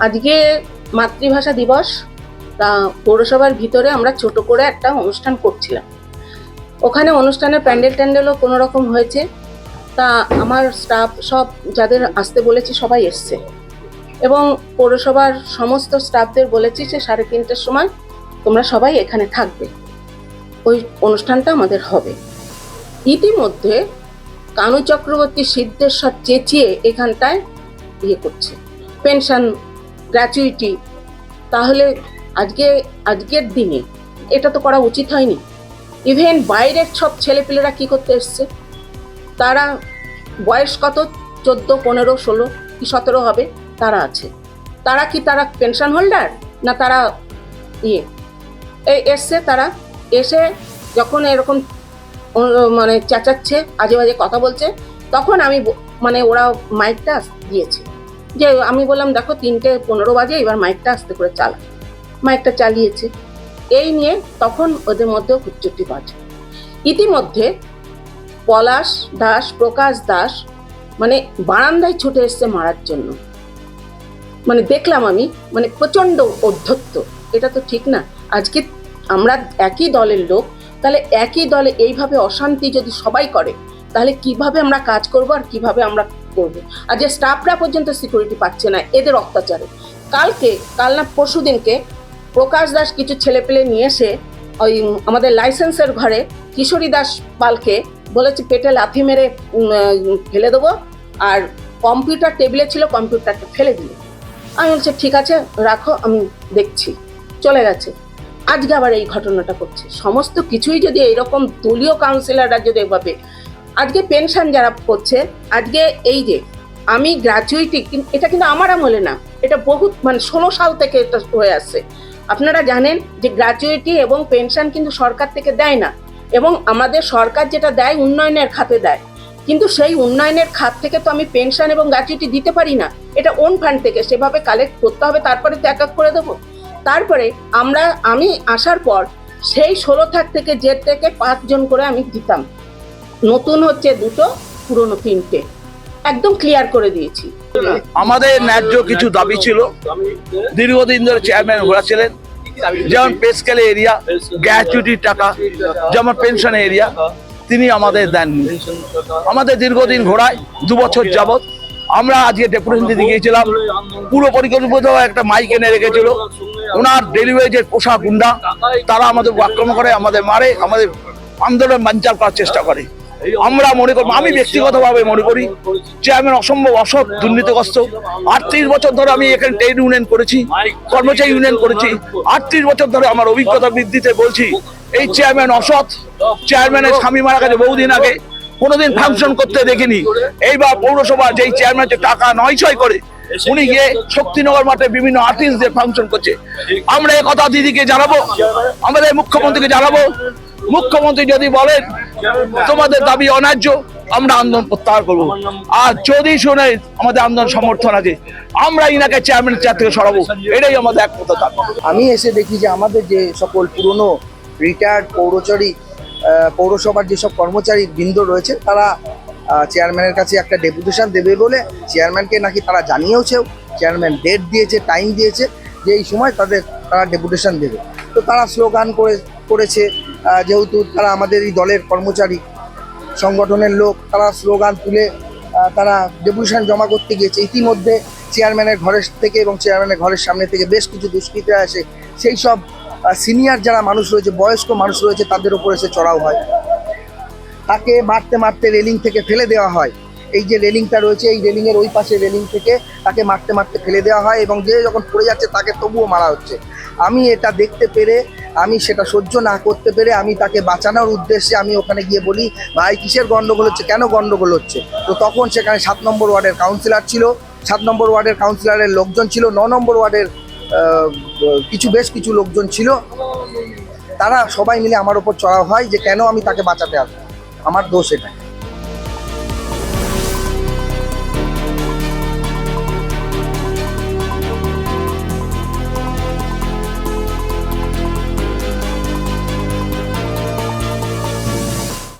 আজকে মাতৃভাষা দিবস, তা পৌরসভার ভিতরে আমরা ছোট করে একটা অনুষ্ঠান করছিলাম। ওখানে অনুষ্ঠানের প্যান্ডেল ট্যান্ডেলও কোনো রকম হয়েছে। তা আমার স্টাফ সব যাদের আসতে বলেছি সবাই এসছে। এবং পৌরসভার সমস্ত স্টাফদের বলেছি যে সাড়ে তিনটের সময় তোমরা সবাই এখানে থাকবে। ওই অনুষ্ঠানটা আমাদের হবে। ইতিমধ্যে কানু চক্রবর্তী সিদ্ধেশ্বর চেঁচিয়ে এখানটায় ইয়ে করছে। পেনশন গ্র্যাচুইটি তাহলে আজকে, আজকের দিনে এটা তো করা উচিত হয়নি। ইভেন বাইরের সব ছেলেপিলেরা কি করতে এসছে? তারা বয়স কত? চোদ্দ, পনেরো, ষোলো, কি সতেরো হবে? তারা আছে। তারা কি তারা পেনশন হোল্ডার না তারা ইয়ে? এই এসছে তারা। এসে যখন এরকম মানে চেঁচাচ্ছে, আজে বাজে কথা বলছে, তখন আমি মানে ওরা মাইকটা দিয়েছে। যে আমি বললাম, দেখো, তিনটে পনেরো বাজে, এবার মাইকটা আস্তে করে চালা। মাইকটা চালিয়েছে। এই নিয়ে তখন ওদের মধ্যেও হুচ্চুটি বাজে। ইতিমধ্যে পলাশ দাস, প্রকাশ দাস মানে বারান্দায় ছুটে এসছে মারার জন্য। মানে দেখলাম আমি মানে প্রচণ্ড অধ্যত্ত। এটা তো ঠিক না। আজকে আমরা একই দলের লোক, তাহলে একই দলে এইভাবে অশান্তি যদি সবাই করে, তাহলে কীভাবে আমরা কাজ করব আর কীভাবে আমরা করব। আর যে স্টাফরা পর্যন্ত সিকিউরিটি পাচ্ছে না, এদের অত্যাচারে। কালকে, কাল না পরশু দিনকে প্রকাশ দাস কিছু ছেলেপেলে নিয়ে এসে ওই আমাদের লাইসেন্সের ঘরে কিশোরী দাস পালকে বলেছে, পেটে লাথি মেরে ফেলে দেবো। আর কম্পিউটার টেবিলে ছিল কম্পিউটারটা ফেলে দিল আমি বলছি, ঠিক আছে, রাখো, আমি দেখছি। চলে গেছে। আজকে আবার এই ঘটনাটা করছে সমস্ত কিছুই যদি এইরকম দলীয় কাউন্সিলররা যদি এভাবে আজকে পেনশন যারা করছে, আজকে এই যে আমি গ্র্যাচুইটি এটা কিন্তু আমার আমলে না, এটা বহুত মানে ষোলো সাল থেকে এটা হয়ে আসছে। আপনারা জানেন যে গ্র্যাচুইটি এবং পেনশন কিন্তু সরকার থেকে দেয় না, এবং আমাদের সরকার যেটা দেয় উন্নয়নের খাতে দেয়। কিন্তু সেই উন্নয়নের খাত থেকে তো আমি পেনশন এবং গ্র্যাচুইটি দিতে পারি না, এটা ওন ফান্ড থেকে সেভাবে কালেক্ট করতে হবে, তারপরে তো এক এক করে দেবো। তারপরে আমরা, আমি আসার পর সেই ষোলো থাক থেকে জেড থেকে পাঁচজন করে আমি দিতাম। নতুন হচ্ছে দুটো পুরনো তিনটে। একদম ক্লিয়ার করে দিয়েছি। আমাদের ন্যায্য কিছু দাবি ছিল। দীর্ঘদিন ধরে চেয়ারম্যান ঘোরা ছিলেন যেমন পে স্কেলে এরিয়া গ্র্যাচুইটির টাকা, যেমন পেনশন এরিয়া তিনি আমাদের দেননি। আমাদের দীর্ঘদিন ঘোরায় দু বছর যাবৎ আমরা আজকে ডেপুটেশন দিতে গিয়েছিলাম। পুরো পরিকল্পিত একটা মাইক এনে রেখেছিল। ওনার ডেলিভারিজের পোষা গুন্ডা, তারা আমাদের আক্রমণ করে, আমাদের মারে, আমাদের আন্দোলন বাঞ্চাল করার চেষ্টা করে। আমরা মনে করি আমি ব্যক্তিগতভাবে মনে করি চেয়ারম্যান অসম্ভব অসৎ, দুর্নীতিগ্রস্ত। আটত্রিশ বছর ধরে আমি এখানে ট্রেড ইউনিয়ন করেছি, কর্মচারী ইউনিয়ন করেছি। আটত্রিশ বছর ধরে আমার অভিজ্ঞতা বৃদ্ধিতে বলছি, এই চেয়ারম্যান অসৎ চেয়ারম্যানের স্বামী মারা গেছে বহুদিন আগে, কোনোদিন ফাংশন করতে দেখিনি। এইবার পৌরসভা যেই চেয়ারম্যান যে টাকা নয় ছয় করে, উনি গিয়ে শক্তিনগর মাঠে বিভিন্ন আর্টিস্টদের ফাংশন করছে। আমরা এই কথা দিদিকে জানাব, আমাদের মুখ্যমন্ত্রীকে জানাব মুখ্যমন্ত্রী যদি বলেন, তোমাদের দাবি অন্যায্য, আমরা আন্দোলন প্রত্যাহার করব। আর যদি শুনে আমাদের আন্দোলন সমর্থন আছে, আমরা ইনাকে চেয়ারম্যান চেয়ার থেকে সরাবো। এটাই আমাদের একমাত্র দাবি। আমি এসে দেখি যে আমাদের যে সকল পুরনো রিটায়ার্ড পৌরচারী পৌরসভার যেসব কর্মচারী বৃন্দ রয়েছে, তারা চেয়ারম্যানের কাছে একটা ডেপুটেশন দেবে বলে চেয়ারম্যানকে নাকি তারা জানিয়েওছেও চেয়ারম্যান ডেট দিয়েছে টাইম দিয়েছে, যে এই সময় তাদের তারা ডেপুটেশন দেবে। তো তারা স্লোগান করে, করেছে যেহেতু তারা আমাদের এই দলের কর্মচারী, সংগঠনের লোক, তারা স্লোগান তুলে তারা ডেপুটেশন জমা করতে গিয়েছে। ইতিমধ্যে চেয়ারম্যানের ঘরের থেকে এবং চেয়ারম্যানের ঘরের সামনে থেকে বেশ কিছু দুষ্কৃতীরা আসে সেই সব সিনিয়র যারা মানুষ রয়েছে, বয়স্ক মানুষ রয়েছে, তাদের উপর এসে চড়াও হয়। তাকে মারতে মারতে রেলিং থেকে ফেলে দেওয়া হয়। এই যে রেলিংটা রয়েছে, এই রেলিংয়ের ওই পাশে রেলিং থেকে তাকে মারতে মারতে ফেলে দেওয়া হয় এবং যে যখন পড়ে যাচ্ছে, তাকে তবুও মারা হচ্ছে। আমি এটা দেখতে পেরে আমি সেটা সহ্য না করতে পেরে আমি তাকে বাঁচানোর উদ্দেশ্যে আমি ওখানে গিয়ে বলি, ভাই, কিসের গন্ডগোল হচ্ছে? কেন গন্ডগোল হচ্ছে? তো তখন সেখানে সাত নম্বর ওয়ার্ডের কাউন্সিলর ছিল। সাত নম্বর ওয়ার্ডের কাউন্সিলরের লোকজন ছিল। ন নম্বর ওয়ার্ডের কিছু বেশ কিছু লোকজন ছিল। তারা সবাই মিলে আমার ওপর চড়া হয় যে কেন আমি তাকে বাঁচাতে আসব। আমার দোষ এটা